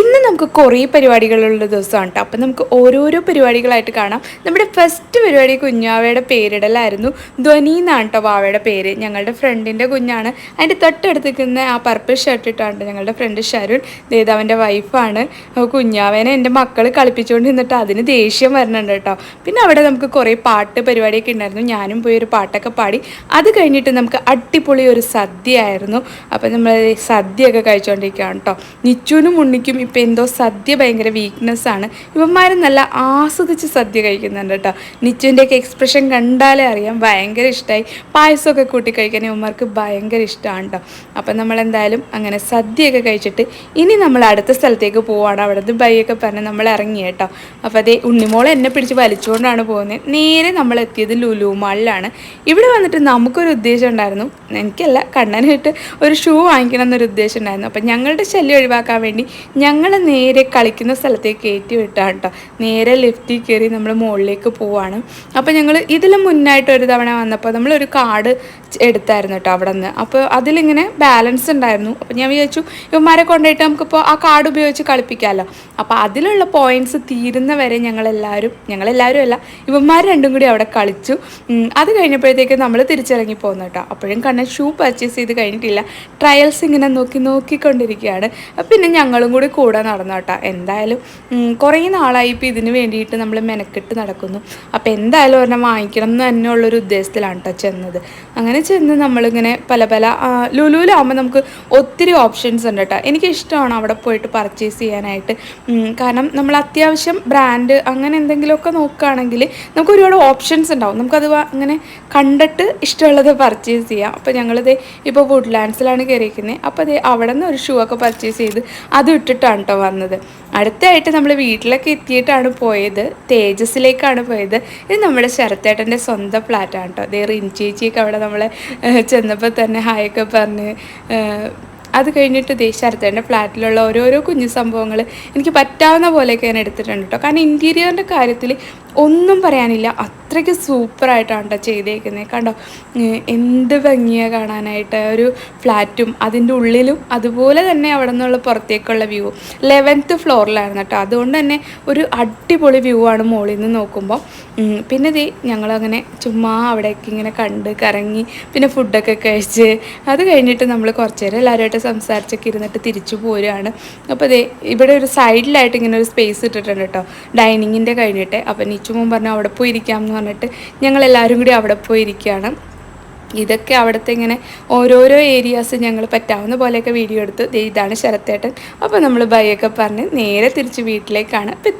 ഇന്ന് നമുക്ക് കുറേ പരിപാടികളുള്ള ദിവസമാണ് കേട്ടോ അപ്പം നമുക്ക് ഓരോരോ പരിപാടികളായിട്ട് കാണാം. നമ്മുടെ ഫസ്റ്റ് പരിപാടി കുഞ്ഞാവയുടെ പേരിടലായിരുന്നു. ധ്വനി എന്നാണ് കേട്ടോ വാവയുടെ പേര്. ഞങ്ങളുടെ ഫ്രണ്ടിന്റെ കുഞ്ഞാണ്. അതിന്റെ തൊട്ടടുത്ത് നിൽക്കുന്ന ആ പർപ്പിൾ ഷർട്ട് ഇട്ടാണ് ഞങ്ങളുടെ ഫ്രണ്ട് ഷരുൺ. ദേതാവിന്റെ വൈഫാണ് കുഞ്ഞാവേനെ എന്റെ മക്കൾ കളിപ്പിച്ചുകൊണ്ട് നിന്നിട്ട് അതിന് ദേഷ്യം വരണുണ്ട് കേട്ടോ പിന്നെ അവിടെ നമുക്ക് കുറേ പാട്ട് പരിപാടിയൊക്കെ ഉണ്ടായിരുന്നു. ഞാനും പോയി ഒരു പാട്ടൊക്കെ പാടി. അത് കഴിഞ്ഞിട്ട് നമുക്ക് അടിപൊളി ഒരു സദ്യ ആയിരുന്നു അപ്പം നമ്മൾ സദ്യയൊക്കെ കഴിച്ചുകൊണ്ടിരിക്കുകയാണ് കേട്ടോ നിച്ചുവിനും ഉണ്ണിക്കും ഇപ്പം എന്തോ സദ്യ ഭയങ്കര വീക്ക്നെസ് ആണ്. ഇവന്മാരും നല്ല ആസ്വദിച്ച് സദ്യ കഴിക്കുന്നുണ്ട് കേട്ടോ. നിച്ചുവിന്റെയൊക്കെ എക്സ്പ്രഷൻ കണ്ടാലേ അറിയാം. ഭയങ്കര ഇഷ്ടമായി പായസമൊക്കെ കൂട്ടി കഴിക്കാൻ ഇവന്മാർക്ക് ഭയങ്കര ഇഷ്ടമാണ് കേട്ടോ. അപ്പം നമ്മളെന്തായാലും അങ്ങനെ സദ്യയൊക്കെ കഴിച്ചിട്ട് ഇനി നമ്മൾ അടുത്ത സ്ഥലത്തേക്ക് പോവാണ്. അവിടെ ബൈയൊക്കെ പറഞ്ഞ് നമ്മൾ ഇറങ്ങി കേട്ടോ. അപ്പോൾ അതേ ഉണ്ണിമോൾ എന്നെ പിടിച്ച് വലിച്ചുകൊണ്ടാണ് പോകുന്നത്. നേരെ നമ്മൾ എത്തിയത് ലുലു മാളിലാണ്. ഇവിടെ വന്നിട്ട് നമുക്കൊരു ഉദ്ദേശം ഉണ്ടായിരുന്നു. എനിക്കല്ല കണ്ണനായിട്ട് ഒരു ഷൂ വാങ്ങിക്കണം എന്നൊരു ഉദ്ദേശം ഉണ്ടായിരുന്നു. അപ്പം ഞങ്ങളുടെ ശല്യം ഒഴിവാക്കാൻ വേണ്ടി ഞങ്ങൾ നേരെ കളിക്കുന്ന സ്ഥലത്തേക്ക് കയറ്റി വിട്ടാണ് കേട്ടോ നേരെ ലിഫ്റ്റിൽ കയറി നമ്മൾ മുകളിലേക്ക് പോവാണ്. അപ്പോൾ ഞങ്ങൾ ഇതിലും മുന്നായിട്ട് ഒരു തവണ വന്നപ്പോൾ നമ്മൾ ഒരു കാർഡ് എടുത്തായിരുന്നു കേട്ടോ അവിടെ നിന്ന് അപ്പോൾ അതിലിങ്ങനെ ബാലൻസ് ഉണ്ടായിരുന്നു. അപ്പോൾ ഞാൻ വിചാരിച്ചു ഇവന്മാരെ കൊണ്ടുപോയിട്ട് നമുക്കിപ്പോൾ ആ കാർഡ് ഉപയോഗിച്ച് കളിപ്പിക്കാമല്ലോ അപ്പോൾ അതിലുള്ള പോയിന്റ്സ് തീരുന്ന വരെ ഞങ്ങളെല്ലാവരും ഞങ്ങളെല്ലാവരും അല്ല ഇവന്മാർ രണ്ടും കൂടി അവിടെ കളിച്ചു. അത് കഴിഞ്ഞപ്പോഴത്തേക്ക് നമ്മൾ തിരിച്ചിറങ്ങി പോകുന്നു കേട്ടോ. അപ്പോഴും കണ്ണൻ ഷൂ പർച്ചേസ് ചെയ്ത് കഴിഞ്ഞിട്ടില്ല. ട്രയൽസ് ഇങ്ങനെ നോക്കി നോക്കിക്കൊണ്ടിരിക്കുകയാണ്. പിന്നെ ഞങ്ങളും കൂടി കൂടെ നടന്നു കേട്ടോ. എന്തായാലും കുറേ നാളായി ഇപ്പോൾ ഇതിന് വേണ്ടിയിട്ട് നമ്മൾ മെനക്കെട്ട് നടക്കുന്നു. അപ്പോൾ എന്തായാലും ഒരെണ്ണം വാങ്ങിക്കണം എന്ന് തന്നെ ഉള്ളൊരു ഉദ്ദേശത്തിലാണ് കേട്ടോ ചെന്നത്. അങ്ങനെ ചെന്ന് നമ്മളിങ്ങനെ പല പല ലുലുവിലാവുമ്പോൾ നമുക്ക് ഒത്തിരി ഓപ്ഷൻസ് ഉണ്ട് കേട്ടോ. എനിക്ക് ഇഷ്ടമാണ് അവിടെ പോയിട്ട് പർച്ചേസ് ചെയ്യാനായിട്ട്. കാരണം നമ്മൾ അത്യാവശ്യം ബ്രാൻഡ് അങ്ങനെ എന്തെങ്കിലുമൊക്കെ നോക്കുകയാണെങ്കിൽ നമുക്ക് ഒരുപാട് ഓപ്ഷൻസ് ഉണ്ടാവും. നമുക്കത് അങ്ങനെ കണ്ടിട്ട് ഇഷ്ടമുള്ളത് പർച്ചേസ് ചെയ്യാം. അപ്പോൾ ഞങ്ങളിത് ഇപ്പോൾ വുഡ്ലാൻഡ്സിലാണ് കയറിയിരിക്കുന്നത് അപ്പോൾ അത് അവിടെ നിന്ന് ഒരു ഷൂ ഒക്കെ പർച്ചേസ് ചെയ്ത് അത് ഇട്ടിട്ടാണ് കേട്ടോ വന്നത്. അടുത്തായിട്ട് നമ്മൾ വീട്ടിലൊക്കെ എത്തിയിട്ടാണ് പോയത്. തേജസ്സിലേക്കാണ് പോയത്. ഇത് നമ്മുടെ ശരത്തേട്ടന്റെ സ്വന്തം ഫ്ലാറ്റാണ് കേട്ടോ അതേ റിൻ ചേച്ചിയൊക്കെ അവിടെ നമ്മളെ ചെന്നപ്പോൾ തന്നെ ഹായൊക്കെ പറഞ്ഞ് അത് കഴിഞ്ഞിട്ട് ദേശാർത്ഥേന്റെ ഫ്ലാറ്റിലുള്ള ഓരോരോ കുഞ്ഞു സംഭവങ്ങൾ എനിക്ക് പറ്റാവുന്ന പോലെയൊക്കെ ഞാൻ എടുത്തിട്ടുണ്ട് കേട്ടോ. കാരണം ഇന്റീരിയറിന്റെ കാര്യത്തിൽ ഒന്നും പറയാനില്ല. അത്രയ്ക്ക് സൂപ്പറായിട്ടാണ് കേട്ടോ ചെയ്തേക്കുന്നത് കണ്ടോ? എന്ത് ഭംഗിയാണ് കാണാനായിട്ട്. ഒരു ഫ്ലാറ്റും അതിന്റെ ഉള്ളിലും അതുപോലെ തന്നെ അവിടെ നിന്നുള്ള പുറത്തേക്കുള്ള വ്യൂ ലെവൻത്ത് ഫ്ലോറിലായിരുന്നു കേട്ടോ അതുകൊണ്ട് തന്നെ ഒരു അടിപൊളി വ്യൂ ആണ് മുകളിൽ നിന്ന് നോക്കുമ്പോൾ പിന്നെ ദേ ഞങ്ങളങ്ങനെ ചുമ്മാ അവിടേക്ക് ഇങ്ങനെ കണ്ട് കറങ്ങി പിന്നെ ഫുഡൊക്കെ കഴിച്ച് അത് കഴിഞ്ഞിട്ട് നമ്മൾ കുറച്ച് നേരം എല്ലാവരുമായിട്ട് സംസാരിച്ചൊക്കെ ഇരുന്നിട്ട് തിരിച്ചു പോരുകയാണ് അപ്പോൾ ദേ ഇവിടെ ഒരു സൈഡിലായിട്ട് ഇങ്ങനെ ഒരു സ്പേസ് ഇട്ടിട്ടുണ്ട് കേട്ടോ ഡൈനിങ്ങിന്റെ കഴിഞ്ഞിട്ട്. അപ്പം നിച്ചുമും പറഞ്ഞു അവിടെ പോയിരിക്കാം എന്ന് പറഞ്ഞിട്ട് ഞങ്ങളെല്ലാവരും കൂടി അവിടെ പോയിരിക്കുകയാണ്. ഇതൊക്കെ അവിടുത്തെ ഇങ്ങനെ ഓരോരോ ഏരിയാസ് ഞങ്ങൾ പറ്റാവുന്ന പോലെയൊക്കെ വീഡിയോ എടുത്ത്. ഇതാണ് ശരത്തേട്ടൻ. അപ്പോൾ നമ്മൾ ബൈയൊക്കെ പറഞ്ഞ് നേരെ തിരിച്ച് വീട്ടിലേക്കാണ്. അപ്പോൾ